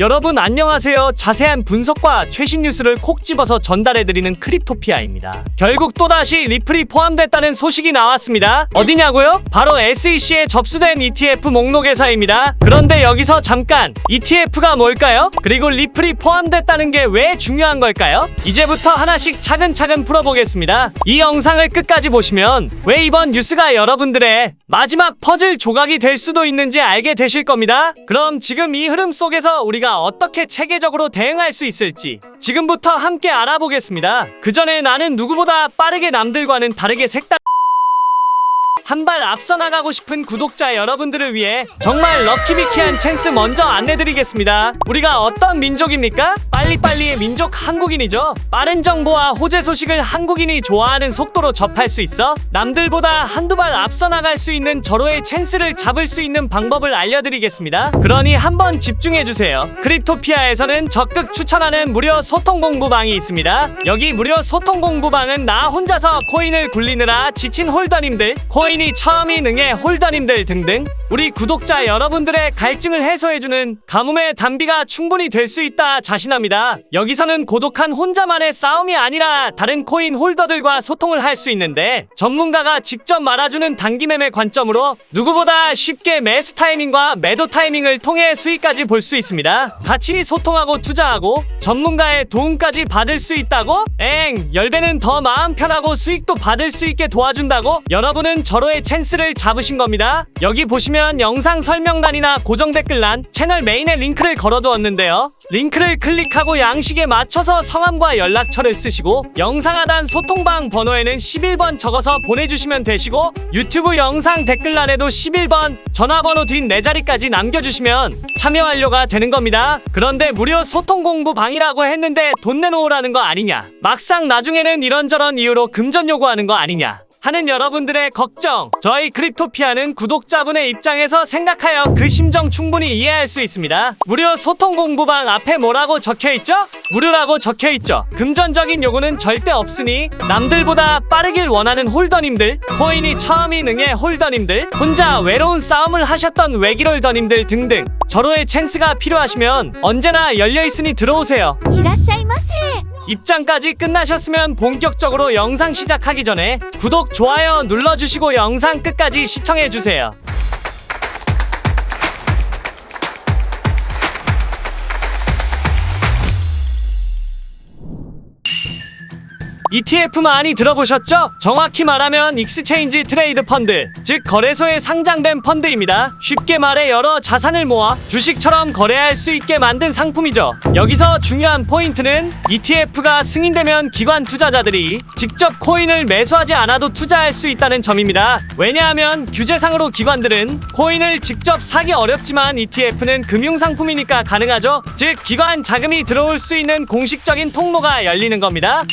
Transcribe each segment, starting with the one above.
여러분 안녕하세요. 자세한 분석과 최신 뉴스를 콕 집어서 전달해드리는 크립토피아입니다. 결국 또다시 리플이 포함됐다는 소식이 나왔습니다. 어디냐고요? 바로 SEC에 접수된 ETF 목록에서입니다. 그런데 여기서 잠깐 ETF가 뭘까요? 그리고 리플이 포함됐다는 게 왜 중요한 걸까요? 이제부터 하나씩 차근차근 풀어보겠습니다. 이 영상을 끝까지 보시면 왜 이번 뉴스가 여러분들의 마지막 퍼즐 조각이 될 수도 있는지 알게 되실 겁니다. 그럼 지금 이 흐름 속에서 우리가 어떻게 체계적으로 대응할 수 있을지 지금부터 함께 알아보겠습니다. 그 전에 나는 누구보다 빠르게 남들과는 다르게 색달 한 발 앞서 나가고 싶은 구독자 여러분들을 위해 정말 럭키비키한 찬스 먼저 안내드리겠습니다. 우리가 어떤 민족입니까? 빨리빨리의 민족 한국인이죠. 빠른 정보와 호재 소식을 한국인이 좋아하는 속도로 접할 수 있어 남들보다 한두 발 앞서 나갈 수 있는 절호의 찬스를 잡을 수 있는 방법을 알려드리겠습니다. 그러니 한번 집중해주세요. 크립토피아에서는 적극 추천하는 무료 소통 공부방이 있습니다. 여기 무료 소통 공부방은 나 혼자서 코인을 굴리느라 지친 홀더님들, 코인 이 처음이 능해 홀더님들 등등 우리 구독자 여러분들의 갈증을 해소해주는 가뭄의 단비가 충분히 될 수 있다 자신합니다. 여기서는 고독한 혼자만의 싸움이 아니라 다른 코인 홀더들과 소통을 할 수 있는데 전문가가 직접 말아주는 단기 매매 관점으로 누구보다 쉽게 매수 타이밍과 매도 타이밍을 통해 수익까지 볼 수 있습니다. 같이 소통하고 투자하고 전문가의 도움까지 받을 수 있다고? 엥, 열배는 더 마음 편하고 수익도 받을 수 있게 도와준다고? 여러분은 절호의 찬스를 잡으신 겁니다. 여기 보시면 영상 설명란이나 고정 댓글란 채널 메인에 링크를 걸어두었는데요. 링크를 클릭하고 양식에 맞춰서 성함과 연락처를 쓰시고 영상 하단 소통방 번호에는 11번 적어서 보내주시면 되시고 유튜브 영상 댓글란에도 11번 전화번호 뒷 네 자리까지 남겨주시면 참여 완료가 되는 겁니다. 그런데 무료 소통 공부 방이라고 했는데 돈 내놓으라는 거 아니냐? 막상 나중에는 이런저런 이유로 금전 요구하는 거 아니냐? 하는 여러분들의 걱정 저희 크립토피아는 구독자분의 입장에서 생각하여 그 심정 충분히 이해할 수 있습니다. 무료 소통 공부방 앞에 뭐라고 적혀있죠? 무료라고 적혀있죠. 금전적인 요구는 절대 없으니 남들보다 빠르길 원하는 홀더님들 코인이 처음인 응의 홀더님들 혼자 외로운 싸움을 하셨던 외길홀더님들 등등. 절호의 찬스가 필요하시면 언제나 열려있으니 들어오세요. 이라샤이마세! 입장까지 끝나셨으면 본격적으로 영상 시작하기 전에 구독, 좋아요 눌러주시고 영상 끝까지 시청해주세요. ETF 많이 들어보셨죠? 정확히 말하면 익스체인지 트레이드 펀드, 즉 거래소에 상장된 펀드입니다. 쉽게 말해 여러 자산을 모아 주식처럼 거래할 수 있게 만든 상품이죠. 여기서 중요한 포인트는 ETF가 승인되면 기관 투자자들이 직접 코인을 매수하지 않아도 투자할 수 있다는 점입니다. 왜냐하면 규제상으로 기관들은 코인을 직접 사기 어렵지만 ETF는 금융상품이니까 가능하죠. 즉 기관 자금이 들어올 수 있는 공식적인 통로가 열리는 겁니다.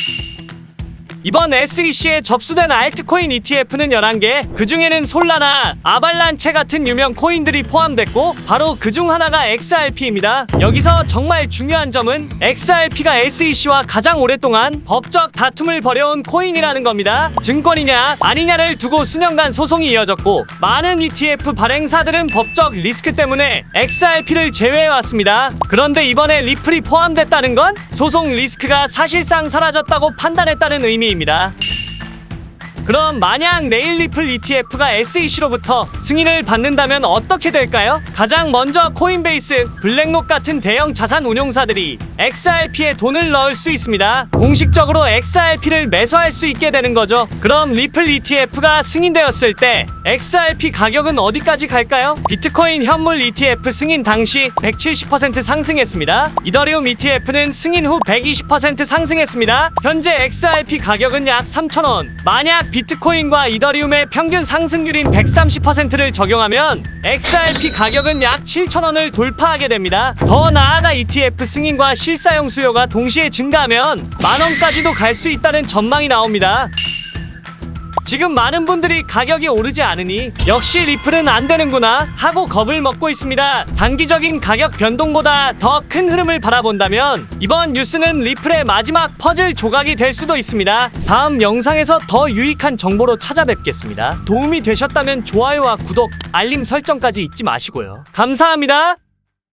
이번 SEC에 접수된 알트코인 ETF는 11개, 그 중에는 솔라나, 아발란체 같은 유명 코인들이 포함됐고, 바로 그 중 하나가 XRP입니다. 여기서 정말 중요한 점은 XRP가 SEC와 가장 오랫동안 법적 다툼을 벌여온 코인이라는 겁니다. 증권이냐, 아니냐를 두고 수년간 소송이 이어졌고, 많은 ETF 발행사들은 법적 리스크 때문에 XRP를 제외해왔습니다. 그런데 이번에 리플이 포함됐다는 건 소송 리스크가 사실상 사라졌다고 판단했다는 의미 입니다. 그럼 만약 내일 리플 ETF가 SEC로부터 승인을 받는다면 어떻게 될까요? 가장 먼저 코인베이스, 블랙록 같은 대형 자산 운용사들이 XRP에 돈을 넣을 수 있습니다. 공식적으로 XRP를 매수할 수 있게 되는 거죠. 그럼 리플 ETF가 승인되었을 때 XRP 가격은 어디까지 갈까요? 비트코인 현물 ETF 승인 당시 170% 상승했습니다. 이더리움 ETF는 승인 후 120% 상승했습니다. 현재 XRP 가격은 약 3,000원. 만약 비트코인과 이더리움의 평균 상승률인 130%를 적용하면 XRP 가격은 약 7,000원을 돌파하게 됩니다. 더 나아가 ETF 승인과 실사용 수요가 동시에 증가하면 만 원까지도 갈 수 있다는 전망이 나옵니다. 지금 많은 분들이 가격이 오르지 않으니 역시 리플은 안 되는구나 하고 겁을 먹고 있습니다. 단기적인 가격 변동보다 더 큰 흐름을 바라본다면 이번 뉴스는 리플의 마지막 퍼즐 조각이 될 수도 있습니다. 다음 영상에서 더 유익한 정보로 찾아뵙겠습니다. 도움이 되셨다면 좋아요와 구독, 알림 설정까지 잊지 마시고요. 감사합니다.